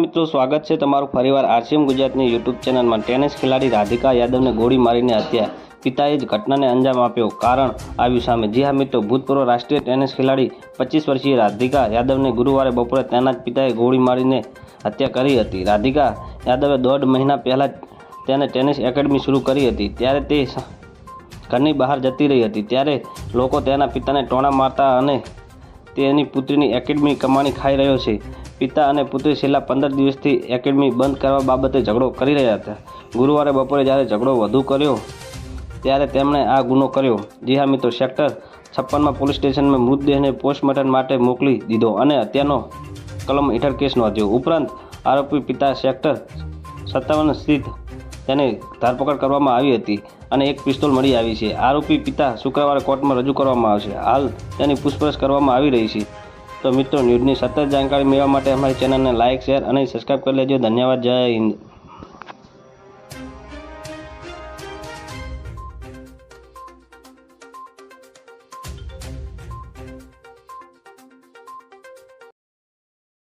મિત્રો, સ્વાગત છે તમારું ફરીવાર આરસીએમ ગુજરાતની યુટ્યુબ ચેનલમાં. ટેનિસ ખેલાડી રાધિકા યાદવને ગોળી મારીને હત્યા. પિતાએ જ ઘટનાને અંજામ આપ્યો. કારણ આવ્યું સામે. જી હા, મિત્રો, ભૂતપૂર્વ રાષ્ટ્રીય ટેનિસ ખેલાડી પચીસ વર્ષીય રાધિકા યાદવને ગુરુવારે બપોરે તેના જ પિતાએ ગોળી મારીને હત્યા કરી હતી. રાધિકા યાદવે દોઢ મહિના પહેલાં તેને ટેનિસ એકેડમી શરૂ કરી હતી. ત્યારે તે ઘરની બહાર જતી રહી હતી. ત્યારે લોકો તેના પિતાને ટોણા મારતા અને તેની પુત્રીની એકેડમી કમાણી ખાઈ રહ્યો છે. પિતા અને પુત્રી છેલ્લા પંદર દિવસથી એકેડમી બંધ કરવા બાબતે ઝઘડો કરી રહ્યા હતા. ગુરુવારે બપોરે જ્યારે ઝઘડો વધુ કર્યો, ત્યારે તેમણે આ ગુનો કર્યો. જી હા મિત્રો, સેક્ટર છપ્પનમાં પોલીસ સ્ટેશનમાં મૃતદેહને પોસ્ટમોર્ટમ માટે મોકલી દીધો અને હત્યાનો કલમ હેઠળ કેસ નોંધ્યો. ઉપરાંત આરોપી પિતા સેક્ટર સત્તાવન સ્થિત તેની ધરપકડ કરવામાં આવી હતી અને એક પિસ્તોલ મળી આવી છે. આરોપી પિતા શુક્રવારે કોર્ટમાં રજૂ કરવામાં આવશે. હાલ તેની પૂછપરછ કરવામાં આવી રહી છે. તો મિત્રો, ન્યૂઝની સતત જાણકારી મેળવવા માટે અમારી ચેનલને લાઇક, શેર અને સબસ્ક્રાઈબ કરી લેજો. ધન્યવાદ. જય હિન્દ.